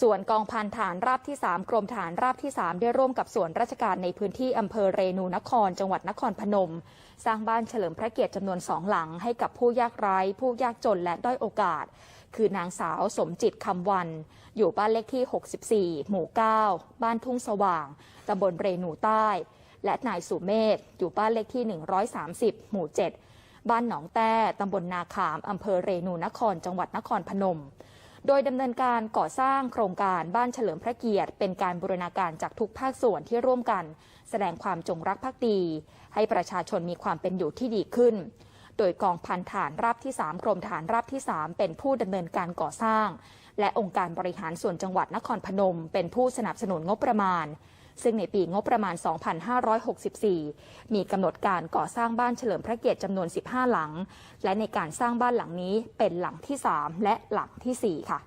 ส่วนกองพันฐานราบที่ 3 กรมฐานราบที่ 3 ได้ร่วมกับส่วนราชการในพื้นที่อำเภอเรนูนคร จังหวัดนครพนม สร้างบ้านเฉลิมพระเกียรติจำนวนสองหลังให้กับผู้ยากไร้ ผู้ยากจนและด้อยโอกาส คือนางสาวสมจิตคำวัน อยู่บ้านเลขที่ 64 หมู่ 9 บ้านทุ่งสว่างตำบลเรนูใต้ และนายสุเมธอยู่บ้านเลขที่ 130 หมู่ 7 บ้านหนองแต้ตำบลนาขามอำเภอเรนูนคร จังหวัดนครพนม โดยดำเนินการก่อสร้างโครงการบ้านเฉลิมพระเกียรติ เป็นการบูรณาการจากทุกภาคส่วนที่ร่วมกัน แสดงความจงรักภักดี ให้ประชาชนมีความเป็นอยู่ที่ดีขึ้น โดยกองพันฐานราบที่ 3 กรมฐานราบที่ 3 เป็นผู้ดำเนินการก่อสร้าง และองค์การบริหารส่วนจังหวัดนครพนม เป็นผู้สนับสนุนงบประมาณ ซึ่งในปีงบประมาณ 2564 มีกำหนดการก่อสร้างบ้านเฉลิมพระเกียรติจำนวน 15 หลัง และในการสร้างบ้านหลังนี้เป็นหลังที่ 3 และหลังที่ 4 ค่ะ